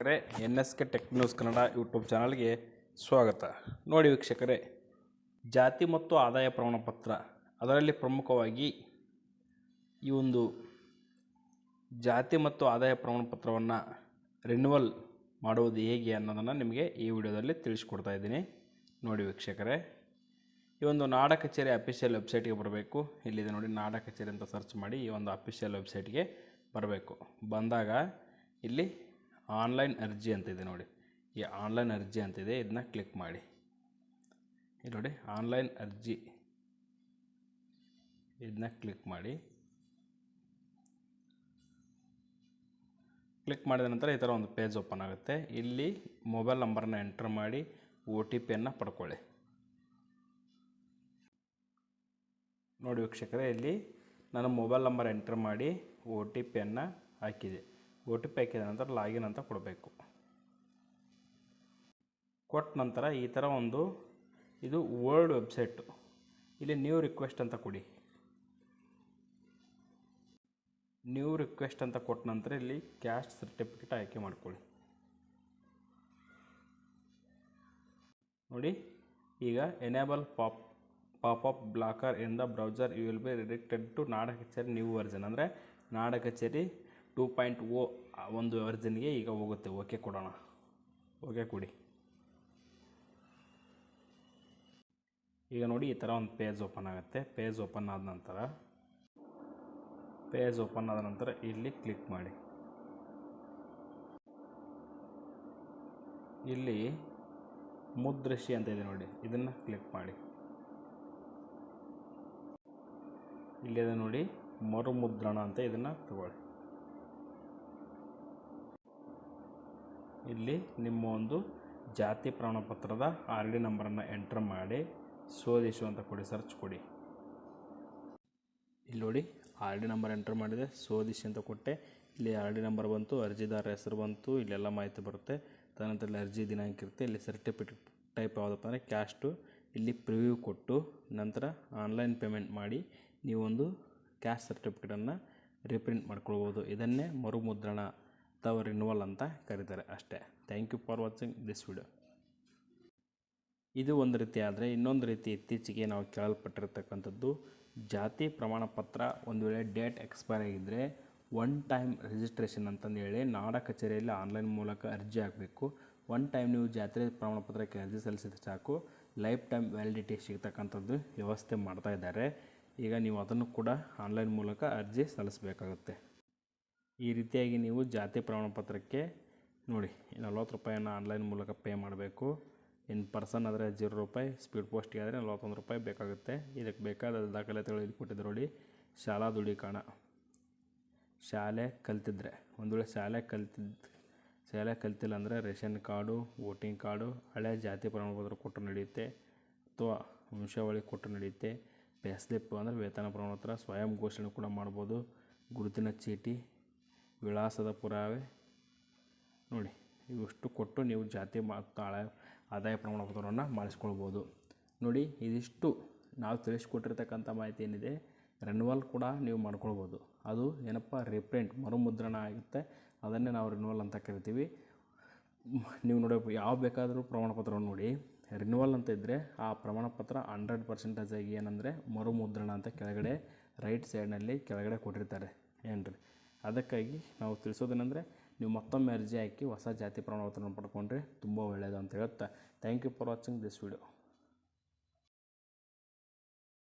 ವೀಕ್ಷಕರೇ N S K tech news Kannada YouTube ಚಾನಲ್ಗೆ ಸ್ವಾಗತ. ನೋಡಿ ವೀಕ್ಷಕರೇ, ಜಾತಿ ಮತ್ತು ಆದಾಯ ಪ್ರಮಾಣಪತ್ರ, ಅದರಲ್ಲಿ ಪ್ರಮುಖವಾಗಿ ಈ ಒಂದು ಜಾತಿ ಮತ್ತು ಆದಾಯ ಪ್ರಮಾಣಪತ್ರವನ್ನು ರಿನ್ಯೂವಲ್ ಮಾಡುವುದು ಹೇಗೆ ಅನ್ನೋದನ್ನು ನಿಮಗೆ ಈ ವಿಡಿಯೋದಲ್ಲಿ ತಿಳಿಸ್ಕೊಡ್ತಾ ಇದ್ದೀನಿ. ನೋಡಿ ವೀಕ್ಷಕರೇ, ಈ ಒಂದು ನಾಡ ಕಚೇರಿ ಅಫಿಷಿಯಲ್ ವೆಬ್ಸೈಟ್ಗೆ ಬರಬೇಕು. ಇಲ್ಲಿದೆ ನೋಡಿ, ನಾಡ ಕಚೇರಿ ಅಂತ ಸರ್ಚ್ ಮಾಡಿ ಈ ಒಂದು ಅಫಿಷಿಯಲ್ ವೆಬ್ಸೈಟ್ಗೆ ಬರಬೇಕು. ಬಂದಾಗ ಇಲ್ಲಿ ಆನ್ಲೈನ್ ಅರ್ಜಿ ಅಂತ ಇದೆ ನೋಡಿ. ಈ ಆನ್ಲೈನ್ ಅರ್ಜಿ ಅಂತಿದೆ ಇದನ್ನ ಕ್ಲಿಕ್ ಮಾಡಿ. ಇಲ್ಲಿ ನೋಡಿ, ಆನ್ಲೈನ್ ಅರ್ಜಿ. ಇದನ್ನ ಕ್ಲಿಕ್ ಮಾಡಿ. ಕ್ಲಿಕ್ ಮಾಡಿದ ನಂತರ ಈ ಥರ ಒಂದು ಪೇಜ್ ಓಪನ್ ಆಗುತ್ತೆ. ಇಲ್ಲಿ ಮೊಬೈಲ್ ನಂಬರನ್ನ ಎಂಟ್ರ್ ಮಾಡಿ ಒ ಟಿ ಪಿಯನ್ನು ಪಡ್ಕೊಳ್ಳಿ. ನೋಡಿ ವೀಕ್ಷಕರೇ, ಇಲ್ಲಿ ನಾನು ಮೊಬೈಲ್ ನಂಬರ್ ಎಂಟ್ರ್ ಮಾಡಿ ಒ ಟಿ ಪಿಯನ್ನು ಹಾಕಿದೆ. ಒ ಟಿ ಪಿ ಹಾಕಿದ ನಂತರ ಲಾಗಿನ್ ಅಂತ ಕೊಡಬೇಕು. ಕೊಟ್ಟ ನಂತರ ಈ ಥರ ಒಂದು ಇದು ವರ್ಲ್ಡ್ ವೆಬ್ಸೈಟು ಇಲ್ಲಿ ನ್ಯೂ ರಿಕ್ವೆಸ್ಟ್ ಅಂತ ಕೊಡಿ. ನ್ಯೂ ರಿಕ್ವೆಸ್ಟ್ ಅಂತ ಕೊಟ್ಟ ನಂತರ ಇಲ್ಲಿ ಕ್ಯಾಸ್ಟ್ ಸರ್ಟಿಫಿಕೇಟ್ ಆಯ್ಕೆ ಮಾಡ್ಕೊಳ್ಳಿ. ನೋಡಿ, ಈಗ enable pop pop up blocker in the browser you will be redirected to ನಾಡ ಕಚೇರಿ ನ್ಯೂ ವರ್ಜನ್ ಅಂದರೆ ನಾಡ ಕಚೇರಿ ಟೂ ಪಾಯಿಂಟ್ ಓ ಒಂದು ವರ್ಜನ್ಗೆ ಈಗ ಹೋಗುತ್ತೆ. ಓಕೆ ಕೊಡೋಣ. ಓಕೆ ಕೊಡಿ. ಈಗ ನೋಡಿ ಈ ಥರ ಒಂದು ಪೇಜ್ ಓಪನ್ ಆಗುತ್ತೆ. ಪೇಜ್ ಓಪನ್ ಆದ ನಂತರ ಪೇಜ್ ಓಪನ್ ಆದ ನಂತರ ಇಲ್ಲಿ ಕ್ಲಿಕ್ ಮಾಡಿ. ಇಲ್ಲಿ ಮುದ್ರಿಸಿ ಅಂತ ಇದೆ ನೋಡಿ. ಇದನ್ನು ಕ್ಲಿಕ್ ಮಾಡಿ. ಇಲ್ಲಿದೆ ನೋಡಿ ಮರುಮುದ್ರಣ ಅಂತ ಇದನ್ನು ತಗೊಳ್ಳಿ. ಇಲ್ಲಿ ನಿಮ್ಮ ಒಂದು ಜಾತಿ ಪ್ರಮಾಣಪತ್ರದ ಆರ್ ಡಿ ನಂಬರನ್ನು ಎಂಟ್ರ್ ಮಾಡಿ ಶೋಧಿಸು ಅಂತ ಕೊಡಿ, ಸರ್ಚ್ ಕೊಡಿ. ಇಲ್ಲಿ ನೋಡಿ, ಆರ್ ಡಿ ನಂಬರ್ ಎಂಟ್ರ್ ಮಾಡಿದೆ ಶೋಧಿಸಿ ಅಂತ ಕೊಟ್ಟೆ. ಇಲ್ಲಿ ಆರ್ ಡಿ ನಂಬರ್ ಬಂತು ಅರ್ಜಿದಾರ ಹೆಸರು ಬಂತು, ಇಲ್ಲೆಲ್ಲ ಮಾಹಿತಿ ಬರುತ್ತೆ. ತದನಂತರ ಇಲ್ಲಿ ಅರ್ಜಿ ದಿನಾಂಕ ಇರುತ್ತೆ. ಇಲ್ಲಿ ಸರ್ಟಿಫಿಕೇಟ್ ಟೈಪ್ ಯಾವುದಪ್ಪ ಅಂದರೆ ಕ್ಯಾಶ್ಟು ಇಲ್ಲಿ ಪ್ರಿವ್ಯೂ ಕೊಟ್ಟು, ನಂತರ ಆನ್ಲೈನ್ ಪೇಮೆಂಟ್ ಮಾಡಿ ನೀವೊಂದು ಕ್ಯಾಸ್ಟ್ ಸರ್ಟಿಫಿಕೇಟನ್ನು ರೀಪ್ರಿಂಟ್ ಮಾಡ್ಕೊಳ್ಬೋದು. ಇದನ್ನೇ ಮರುಮುದ್ರಣ ಅಥವಾ ರಿನ್ವಲ್ ಅಂತ ಕರೀತಾರೆ ಅಷ್ಟೇ. Thank you for watching this video ಇದು ಒಂದು ರೀತಿ ಆದರೆ ಇನ್ನೊಂದು ರೀತಿ ಇತ್ತೀಚೆಗೆ ನಾವು ಕೇಳಲ್ಪಟ್ಟಿರ್ತಕ್ಕಂಥದ್ದು, ಜಾತಿ ಪ್ರಮಾಣ ಪತ್ರ ಒಂದು ವೇಳೆ ಡೇಟ್ ಎಕ್ಸ್ಪೈರ್ ಆಗಿದ್ದರೆ ಒನ್ ಟೈಮ್ ರಿಜಿಸ್ಟ್ರೇಷನ್ ಅಂತಂದು ಹೇಳಿ ನಾಡ ಕಚೇರಿಯಲ್ಲಿ ಆನ್ಲೈನ್ ಮೂಲಕ ಅರ್ಜಿ ಹಾಕಬೇಕು. ಒನ್ ಟೈಮ್ ನೀವು ಜಾತ್ರೆ ಪ್ರಮಾಣ ಪತ್ರಕ್ಕೆ ಅರ್ಜಿ ಸಲ್ಲಿಸಿದ್ರೆ ಸಾಕು. ಲೈಫ್ ಟೈಮ್ ವ್ಯಾಲಿಡಿಟಿ ಸಿಗ್ತಕ್ಕಂಥದ್ದು ವ್ಯವಸ್ಥೆ ಮಾಡ್ತಾ ಇದ್ದಾರೆ. ಈಗ ನೀವು ಅದನ್ನು ಕೂಡ ಆನ್ಲೈನ್ ಮೂಲಕ ಅರ್ಜಿ ಸಲ್ಲಿಸಬೇಕಾಗುತ್ತೆ. ಈ ರೀತಿಯಾಗಿ ನೀವು ಜಾತಿ ಪ್ರಮಾಣಪತ್ರಕ್ಕೆ ನೋಡಿ, ನಲ್ವತ್ತು ರೂಪಾಯಿಯನ್ನು ಆನ್ಲೈನ್ ಮೂಲಕ ಪೇ ಮಾಡಬೇಕು. ಇನ್ ಪರ್ಸನ್ ಆದರೆ ಜೀರೋ ರೂಪಾಯಿ ಸ್ಪೀಡ್ ಪೋಸ್ಟ್ಗೆ ಆದರೆ ನಲ್ವತ್ತೊಂದು ರೂಪಾಯಿ ಬೇಕಾಗುತ್ತೆ. ಇದಕ್ಕೆ ಬೇಕಾದ ದಾಖಲಾತಿಗಳು ಇಲ್ಲಿ ಕೊಟ್ಟಿದ್ದು ನೋಡಿ, ಶಾಲಾ ದೃಢೀಕರಣ ಶಾಲೆ ಕಲ್ತಿದ್ರೆ ಒಂದು ವೇಳೆ ಶಾಲೆ ಕಲ್ತಿದ್ದು ಶಾಲೆ ಕಲ್ತಿಲ್ಲ ಅಂದರೆ ರೇಷನ್ ಕಾರ್ಡು ವೋಟಿಂಗ್ ಕಾರ್ಡು, ಹಳೆ ಜಾತಿ ಪ್ರಮಾಣಪತ್ರ ಕೊಟ್ಟರು ನಡೆಯುತ್ತೆ, ಅಥವಾ ವಂಶಾವಳಿ ಕೊಟ್ಟರು ನಡೆಯುತ್ತೆ. ಪೇ ಸ್ಲಿಪ್ ಅಂದರೆ ವೇತನ ಪ್ರಮಾಣಪತ್ರ, ಸ್ವಯಂ ಘೋಷಣೆ ಕೂಡ ಮಾಡ್ಬೋದು. ಗುರುತಿನ ಚೀಟಿ ವಿಳಾಸದ ಪುರಾವೆ. ನೋಡಿ, ಇವಿಷ್ಟು ಕೊಟ್ಟು ನೀವು ಜಾತಿ ಮಾ ಆದಾಯ ಪ್ರಮಾಣ ಪತ್ರವನ್ನು ಮಾಡಿಸ್ಕೊಳ್ಬೋದು. ನೋಡಿ, ಇದಿಷ್ಟು ನಾವು ತಿಳಿಸ್ಕೊಟ್ಟಿರ್ತಕ್ಕಂಥ ಮಾಹಿತಿ ಏನಿದೆ ರಿನ್ಯೂವಲ್ ಕೂಡ ನೀವು ಮಾಡ್ಕೊಳ್ಬೋದು. ಅದು ಏನಪ್ಪ ರಿಪ್ರಿಂಟ್ ಮರುಮುದ್ರಣ ಆಗುತ್ತೆ. ಅದನ್ನೇ ನಾವು ರಿನ್ಯೂವಲ್ ಅಂತ ಕರಿತೀವಿ. ನೀವು ನೋಡಿ, ಯಾವ ಬೇಕಾದರೂ ಪ್ರಮಾಣಪತ್ರವನ್ನು ನೋಡಿ. ರಿನ್ಯೂವಲ್ ಅಂತ ಇದ್ದರೆ ಆ ಪ್ರಮಾಣಪತ್ರ ಹಂಡ್ರೆಡ್ ಪರ್ಸೆಂಟೇಜ್ ಆಗಿ ಏನಂದರೆ ಮರುಮುದ್ರಣ ಅಂತ ಕೆಳಗಡೆ ರೈಟ್ ಸೈಡ್ನಲ್ಲಿ ಕೆಳಗಡೆ ಕೊಟ್ಟಿರ್ತಾರೆ. ಏನು ರೀ ಅದಕ್ಕಾಗಿ ನಾವು ತಿಳಿಸೋದೇನೆಂದರೆ ನೀವು ಮತ್ತೊಮ್ಮೆ ಅರ್ಜಿ ಹಾಕಿ ಹೊಸ ಜಾತಿ ಪ್ರಮಾಣಪತ್ರವನ್ನು ಪಡ್ಕೊಂಡ್ರೆ ತುಂಬ ಒಳ್ಳೆಯದು ಅಂತ ಹೇಳುತ್ತಾ. Thank you for watching this video